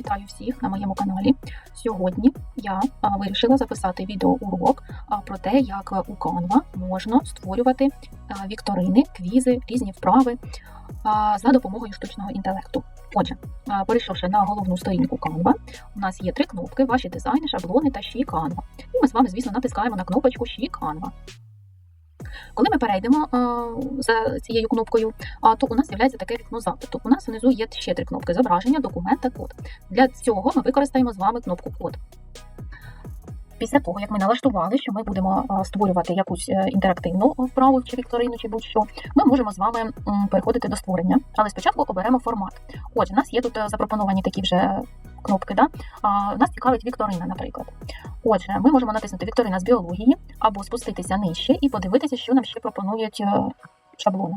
Вітаю всіх на моєму каналі. Сьогодні я вирішила записати відеоурок про те, як у Canva можна створювати вікторини, квізи, різні вправи за допомогою штучного інтелекту. Отже, перейшовши на головну сторінку Canva, у нас є три кнопки: ваші дизайни, шаблони та ще Canva. І ми з вами, звісно, натискаємо на кнопочку ще Canva. Коли ми перейдемо за цією кнопкою, то у нас з'являється таке вікно запиту. У нас внизу є ще три кнопки: зображення, документ та код. Для цього ми використаємо з вами кнопку код. Після того, як ми налаштували, що ми будемо створювати якусь е, інтерактивну вправу чи вікторину, чи будь-що, ми можемо з вами переходити до створення. Але спочатку оберемо формат. Отже, у нас є тут е, запропоновані такі вже кнопки. Да? Нас цікавить вікторина, наприклад. Отже, ми можемо натиснути Вікторина з біології або спуститися нижче і подивитися, що нам ще пропонують е, шаблони.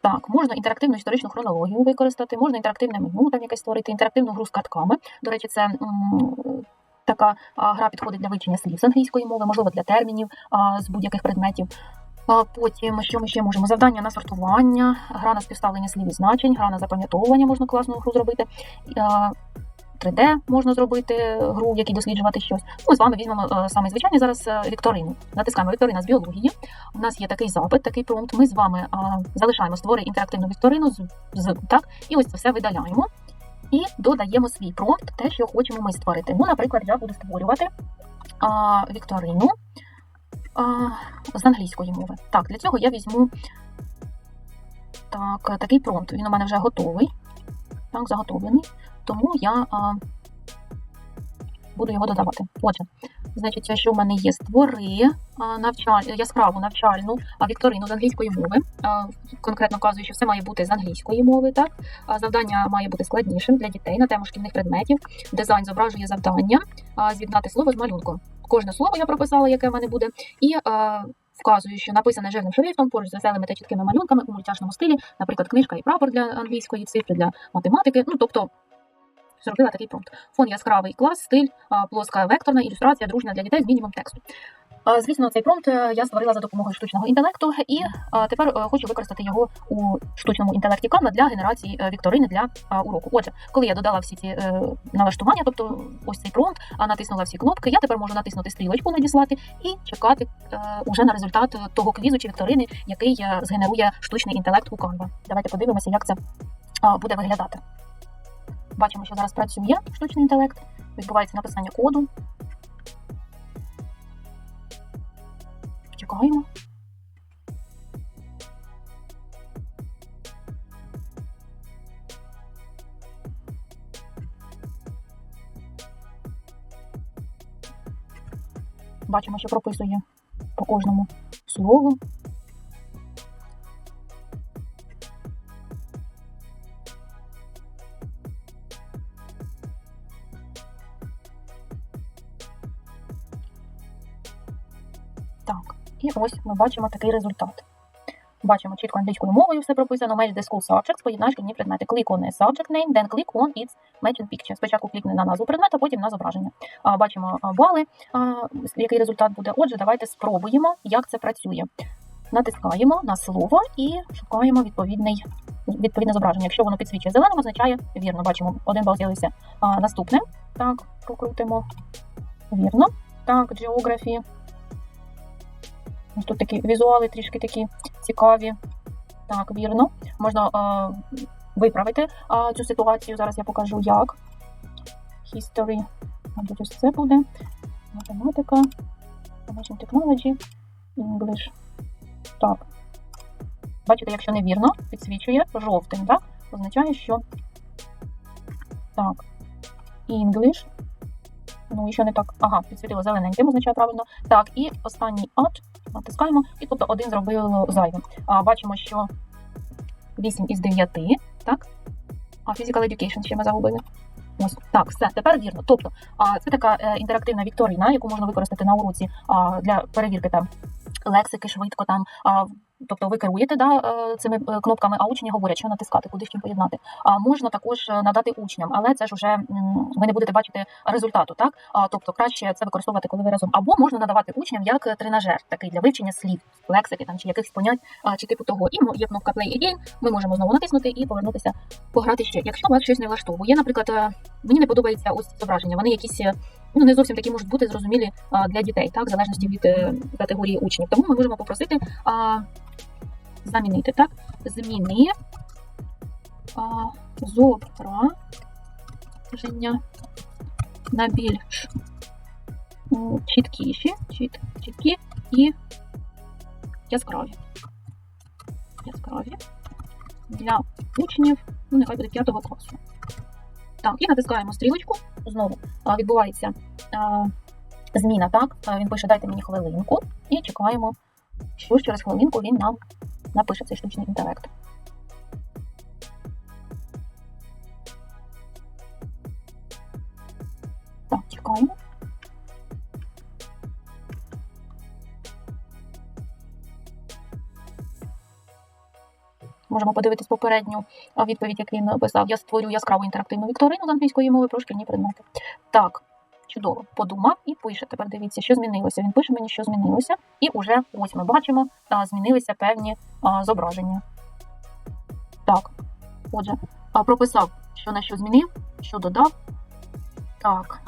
Так, можна інтерактивну історичну хронологію використати, можна інтерактивне меню там якесь створити, інтерактивну гру з картками. До речі, це така гра підходить для вивчення слів з англійської мови, можливо, для термінів з будь-яких предметів. Потім, що ми ще можемо? Завдання на сортування, гра на співставлення слів і значень, гра на запам'ятовування можна класну гру зробити. А, 3D можна зробити гру, в якій досліджувати щось. Ми з вами візьмемо е, саме звичайний зараз е, вікторину. Натискаємо вікторина з біології. У нас є такий запит, такий промпт. Ми з вами е, залишаємо створи інтерактивну вікторину з, з так, і ось це все видаляємо. І додаємо свій промпт, те, що хочемо ми створити. Ну, наприклад, я буду створювати а, вікторину а, з англійської мови. Так, для цього я візьму так, такий промпт. Він у мене вже готовий. Так, заготовлений. Тому я а, буду його додавати. Отже, значить, що в мене є створи навчаль... яскраву навчальну а, вікторину з англійської мови. А, конкретно вказую, що все має бути з англійської мови. Так? А, завдання має бути складнішим для дітей на тему шкільних предметів. Дизайн зображує завдання, а, з'єднати слово з малюнком. Кожне слово я прописала, яке в мене буде, і а, вказую, що написане жирним шрифтом поруч з веселими та чіткими малюнками у мультяшному стилі, наприклад, книжка і прапор для англійської, цифри для математики. Ну, тобто зробила такий промпт. Фон яскравий клас, стиль, плоска векторна ілюстрація, дружня для дітей з мінімум тексту. Звісно, цей промпт е, я створила за допомогою штучного інтелекту, і тепер е, хочу використати його у штучному інтелекті Canva для генерації е, вікторини для уроку. Отже, коли я додала всі ці налаштування, тобто ось цей промпт, натиснула всі кнопки, я тепер можу натиснути стрілочку надіслати і чекати уже на результат того квізу чи вікторини, який згенерує штучний інтелект у Canva. Давайте подивимося, як це буде виглядати. Бачимо, що зараз працює штучний інтелект, відбувається написання коду. Чекаємо. Бачимо, що прописує по кожному слову. Так, і ось ми бачимо такий результат. Бачимо чітко англійською мовою все прописано. Match the school subjects, поєднай шкільні предмети. Click on a subject name, then click on its matching picture. Спочатку клікни на назву предмета, потім на зображення. А, бачимо бали, а, який результат буде. Отже, давайте спробуємо, як це працює. Натискаємо на слово і шукаємо відповідне зображення. Якщо воно підсвічує зеленим, означає вірно. Бачимо, один бал з'явився. Наступне. Так, покрутимо. Вірно. Так, geography. Ось Тут такі візуали трішки такі цікаві. Так, вірно. Можна е, виправити е, цю ситуацію. Зараз я покажу як. History. Мабуть, ось це буде. Математика. Information Technology. English. Так. Бачите, якщо невірно, підсвічує жовтим, так? Означає, що. Так. English. Ну, і що не так. Ага, підсвітило зелененьким, означає правильно. Так, і останній от натискаємо, і тобто один зробило зайвим. А, бачимо, що 8 із 9, так? А Physical Education ще ми загубили. Ось так, все, тепер вірно. Тобто, а, це така е, інтерактивна вікторина, яку можна використати на уроці а, для перевірки там лексики швидко там. Тобто ви керуєте да, е, цими е, кнопками, а учні говорять, що натискати, куди з чим поєднати. А можна також е, надати учням, але це ж вже ви не будете бачити результату. Так тобто краще це використовувати, коли ви разом. Або можна надавати учням як тренажер, такий для вивчення слів, лексики там чи якихось понять, чи типу того. І є кнопка Play Again, Ми можемо знову натиснути і повернутися пограти ще. Якщо вас щось не влаштовує, наприклад, мені не подобається ось зображення. Вони якісь ну не зовсім такі можуть бути зрозумілі для дітей, так в залежності від е, категорії учнів. Тому ми можемо попросити а, замінити так. Зміни а, зображення на більш чіткіші, чіт, чіткі і яскраві. Яскраві для учнів, ну нехай буде 5 класу. Так, і натискаємо стрілочку. Знову відбувається а, зміна, так? Він пише, дайте мені хвилинку, і чекаємо, що через хвилинку він нам напише цей штучний інтелект. Можемо подивитись попередню відповідь, яку він написав. Я створю яскраву інтерактивну вікторину з англійської мови про шкільні предмети. Так, чудово, подумав і пише. Тепер дивіться, що змінилося. Він пише мені, що змінилося, і вже ось ми бачимо, змінилися певні зображення. Так, отже, прописав, що на що змінив, що додав. Так.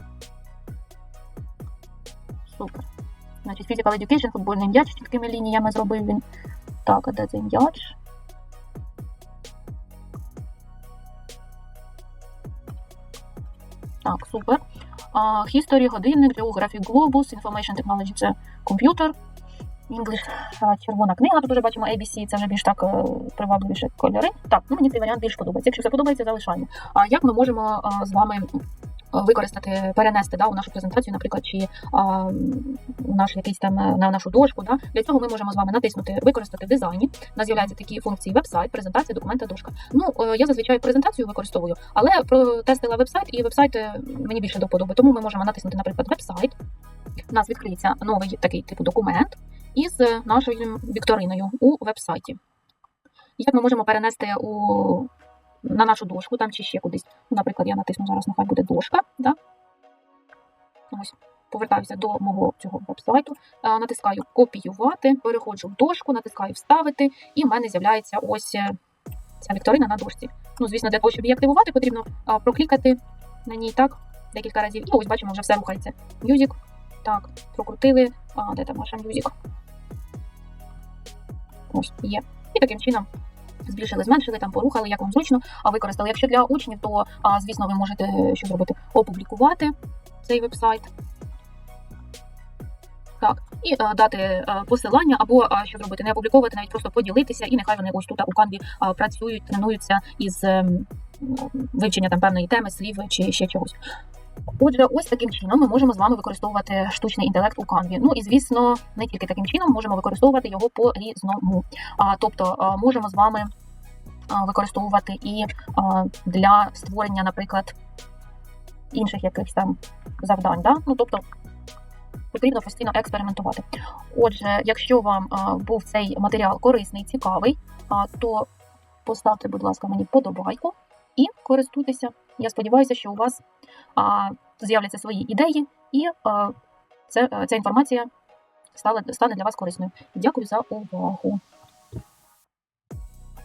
Супер. Значить, Physical Education, футбольний м'яч з чіткими лініями зробив він. Так, а де цей м'яч? Так, супер. Uh, History, годинник, Geography, Globus, Information Technology – це комп'ютер. English червона книга. Тут вже бачимо ABC, це вже більш так е, привабливіше кольори. Так, ну мені цей варіант більш подобається. Якщо все подобається, залишаємо. А як ми можемо а, з вами використати, перенести да, у нашу презентацію, наприклад, чи а, у наш якийсь там е, на нашу дошку. Да? Для цього ми можемо з вами натиснути Використати в дизайні. У нас з'являються такі функції веб-сайт, презентація, документа, дошка. Ну, е, я зазвичай презентацію використовую, але протестила веб-сайт, і веб-сайт е, мені більше до вподоби. Тому ми можемо натиснути, наприклад, веб-сайт. У нас відкриється новий такий типу документ із е, нашою вікториною у веб-сайті. Як ми можемо перенести у на нашу дошку там чи ще кудись. Ну, Наприклад, я натисну зараз, нехай буде дошка. Да? Ось, повертаюся до мого цього веб-сайту, е, натискаю копіювати, переходжу в дошку, натискаю вставити, і в мене з'являється ось е, ця вікторина на дошці. Ну, звісно, для того, щоб її активувати, потрібно проклікати на ній так декілька разів. І ось бачимо, вже все рухається. Music. Так, прокрутили. А, де там наша Music? Ось, є. І таким чином збільшили, зменшили, там порухали, як вам зручно, а використали. Якщо для учнів, то а, звісно ви можете е, що зробити? Опублікувати цей веб-сайт. Так, і а, дати а, посилання, або а, що зробити, не опубліковувати, навіть просто поділитися, і нехай вони ось тут у канві а, працюють, тренуються із ем, вивчення там певної теми, слів чи ще чогось. Отже, ось таким чином ми можемо з вами використовувати штучний інтелект у канві. Ну і звісно, не тільки таким чином можемо використовувати його по різному. А, тобто можемо з вами використовувати і для створення, наприклад, інших якихось там завдань. Да? Ну, тобто потрібно постійно експериментувати. Отже, якщо вам а, був цей матеріал корисний, цікавий, а, то поставте, будь ласка, мені подобайку і користуйтеся. Я сподіваюся, що у вас з'являться свої ідеї, і а, це, ця інформація стане для вас корисною. Дякую за увагу.